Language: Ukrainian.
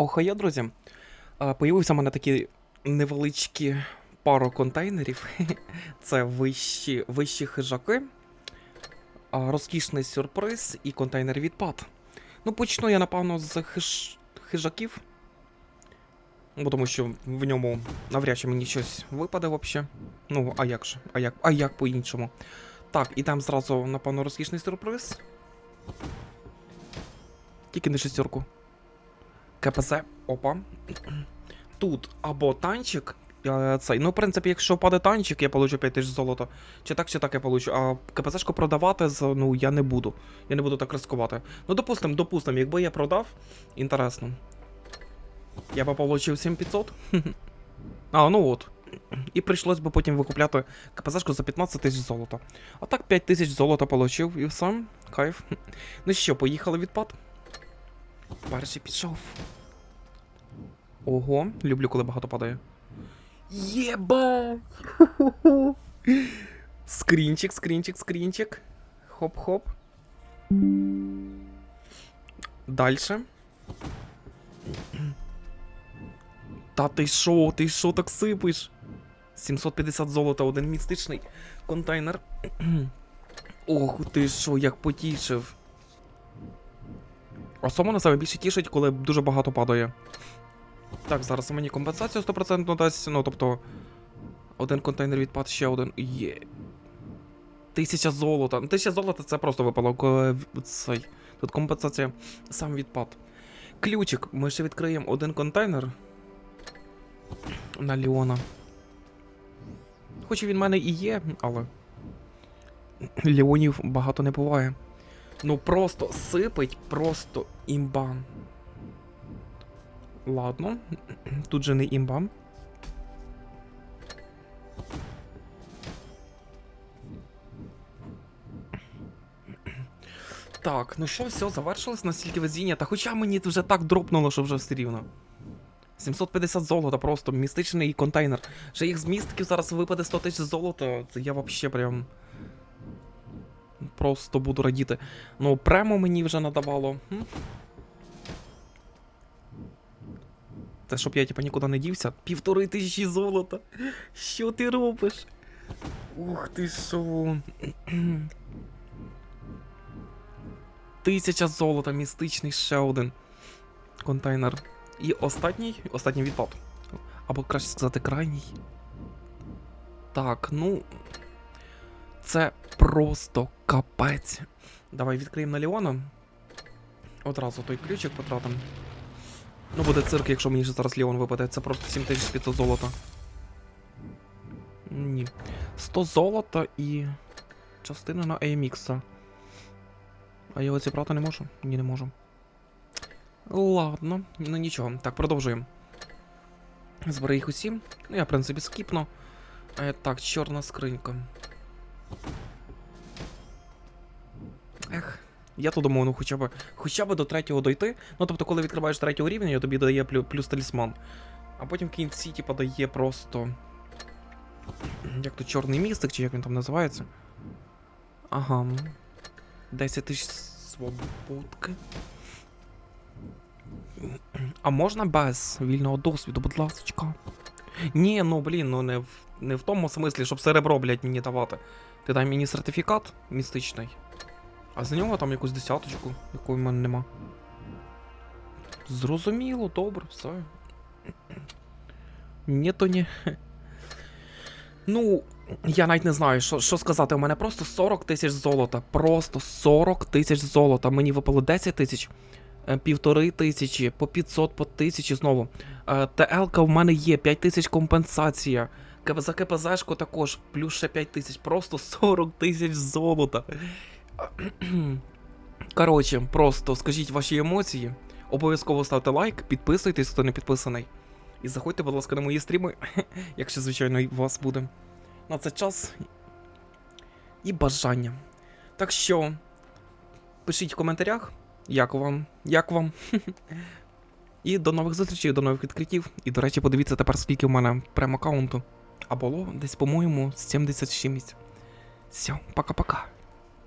Охайо, друзі. Появився в мене такі невеличкі пару контейнерів. Це вищі, вищі хижаки, розкішний сюрприз і контейнер відпад. Ну, почну я, напевно, з хиж... хижаків. Бо тому що в ньому навряд чи мені щось випаде взагалі. Ну, а як же? А як, а як по-іншому? Так, і там зразу, напевно, розкішний сюрприз. Тільки не шестерку. КПЗ, опа. Тут або танчик. е, Цей. Ну, в принципі, якщо впаде танчик, я получу 5 тисяч золота. Чи так, чи так я получу. А КПЗшку продавати ну, я не буду. Я не буду так ризикувати. Ну, допустим, допустим, якби я продав. Інтересно. Я би получив 7500. А, ну от. І прийшлось би потім викупляти КПЗшку за 15 тисяч золота. А так 5 тисяч золота получив і все. Кайф. Ну що, поїхали відпад? Перший пішов. Ого, люблю, коли багато падає. Єба! Скрінчик, скрінчик, скрінчик. Хоп-хоп. Дальше. Та ти шо, ти шо так сипиш? 750 золота, один містичний контейнер. Ох, ти шо, як потішив. Особливо саме більше тішить, коли дуже багато падає. Так, зараз мені компенсацію 100% дасть, ну тобто. Один контейнер відпад, ще один. Є. Тисяча золота. Ну, тисяча золота це просто випало. Цей. Тут компенсація сам відпад. Ключик. Ми ще відкриємо один контейнер. На Леона. Хоч він в мене і є, але. Леонів багато не буває. Ну просто сипить, просто імба. Ладно, тут же не імба. Так, ну що, все, завершилось настільки везіння. Та хоча мені вже так дропнуло, що вже все рівно. 750 золота, просто містичний контейнер. Ще їх з містиків зараз випаде 100 тисяч золота. Це я вообще прям. Просто буду радіти. Ну, премо мені вже надавало. Хм? Це щоб я типа нікуди не дівся. Півтори тисячі золота. Що ти робиш? Ух ти що. Тисяча золота, містичний ще один контейнер. І останній, останній відпад. Або краще сказати, крайній. Так, ну. Це просто капець. Давай відкриємо на Леона. Одразу той ключик потратимо. Ну, буде цирк, якщо мені ще зараз Леон випаде. Це просто 7500 золота. Ні. 100 золота і. частина на AMX. А я його зібрати не можу? Ні, не можу. Ладно, ну нічого. Так, продовжуємо. Збери їх усі. Ну, я, в принципі, скіпну. Е, так, чорна скринька. Я то думав, ну хоча б хоча б до третього дойти. Ну тобто, коли відкриваєш третього рівня, я тобі дає плюс, талісман. А потім в кінці, типа, дає просто. Як то чорний містик, чи як він там називається. Ага. 10 тисяч свободки. А можна без вільного досвіду, будь ласка. Ні, ну блін, ну не в, не в тому смислі, щоб серебро, блядь, мені давати. Ти дай мені сертифікат містичний. А за нього там якусь десяточку, якої в мене нема. Зрозуміло, добре, все. Ні, то ні. Ну, я навіть не знаю, що, що сказати. У мене просто 40 тисяч золота. Просто 40 тисяч золота. Мені випало 10 тисяч, е, півтори тисячі, по 500, по тисячі знову. Е, ТЛ-ка в мене є, 5 тисяч компенсація. За КПЗшку також, плюс ще 5 тисяч, просто 40 тисяч золота. Коротше, просто скажіть ваші емоції. Обов'язково ставте лайк, підписуйтесь, хто не підписаний. І заходьте, будь ласка, на мої стріми, якщо, звичайно, у вас буде на це час і бажання. Так що, пишіть в коментарях, як вам, як вам. І до нових зустрічей, до нових відкриттів. І, до речі, подивіться тепер, скільки в мене прем-аккаунту. А було десь, по-моєму, 70 чимось. Все, пока-пока.